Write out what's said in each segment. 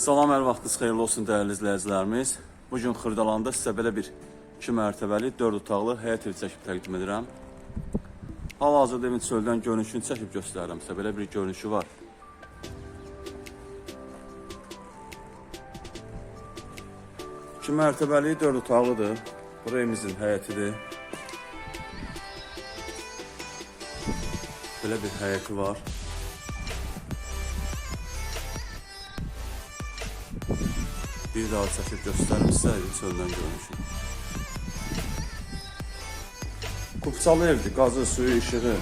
Salam, hər vaxtınız xeyirli olsun dəyərli izləyicilərimiz. Bu gün Xırdalanda sizə belə bir 2 mərtəbəli 4 otaqlı həyət evi çəkib təqdim edirəm. Hal-hazırda evin çöldən görünüşünü çəkib göstərirəm sizə. Belə bir görünüşü var. İki mərtəbəli 4 otaqlıdır. Bura evimizin həyətidir. Belə bir həyəti var. Bir daha çəkib göstərim sizə evin çöldən görünüşünü. Kupçalı evdir, qazı, suyu, işığı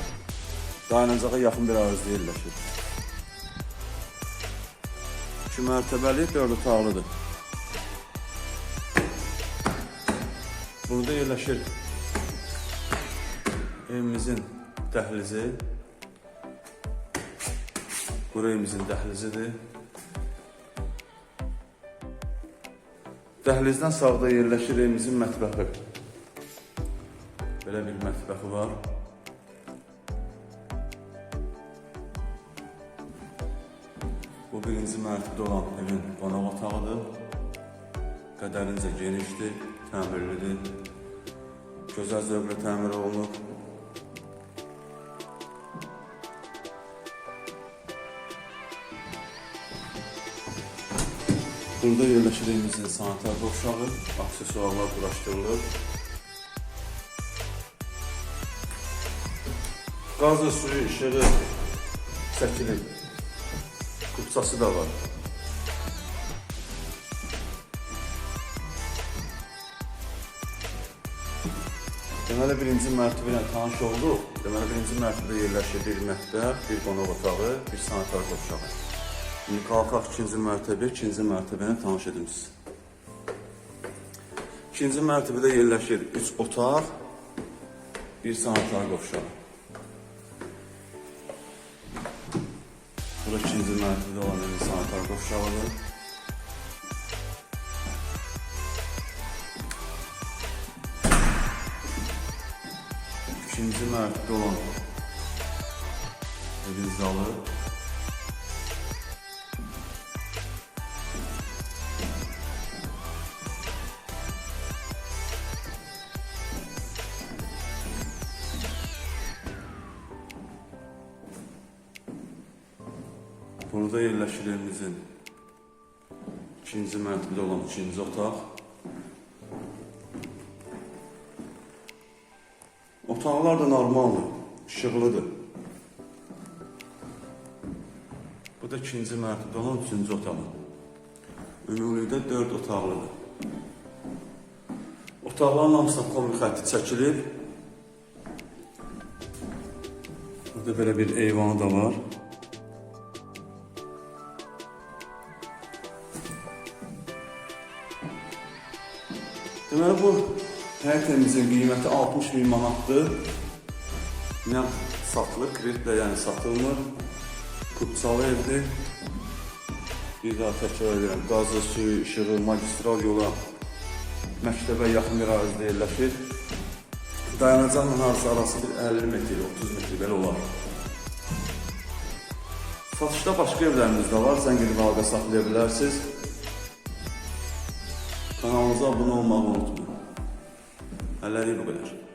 dayanacağa yaxın bir ərazidə yerləşir. İki mərtəbəli, dörd otaqlıdır. Burada yerləşir evimizin dəhlizi. Bura evimizin dəhlizidir. Dəhlizdən sağda yerləşir evimizin mətbəxi. Belə bir mətbəxi var. Bu birinci mərtəbədə olan evin qonaq otağıdır. Qədərincə genişdir, təmirlidir. Gözəl zövqlə təmir olunub. Burada yerləşir evimizin sanitar qovşağı, aksesuarlar quraşdırılır. Qazı, suyu, işığı çəkilib. Kupçası da var. Deməli birinci mərtəbə ilə tanış olduq. Deməli birinci mərtəbədə yerləşir bir mətbəx, bir otağı, bir sanitar qovşağı. İndi qalxaq ikinci mərtəbə, ikinci mərtəbə ilə tanış edim siz. İkinci mərtəbədə yerləşir üç otaq, bir sanitar qovşağı. Bura ikinci mərtəbədə olan evin sanitar qovşağıdır. İkinci mərtəbədə olan evin zalı. Burada yerləşir evimizin ikinci mərtəbədə olan ikinci otaq. Otaqlar da normaldır, işıqlıdır. Bu da ikinci mərtəbədə olan üçüncü otaq. Ümumilikdə dörd otaqlıdır. Otaqların hamısına kombi xətti çəkilib. Burada belə bir eyvanı da var. Deməli bu həyət evimizin qiyməti 60 min manatdır. Nə satılır, kreditlə yəni satılmır. Kupçalı evdir. Bir daha təkrar edirəm, qazı, suyu, işığı, magistral yola, məktəbə yaxın bir ərazidə yerləşir. Dayanacaqla arası arası bir 50 metr, 30 metr belə olar. Satışda başqa evlərimiz də var, zəng edib əlaqə saxlaya bilərsiniz. Kanalımıza abunə olmağı unutmayın. Hələlik bu qədər.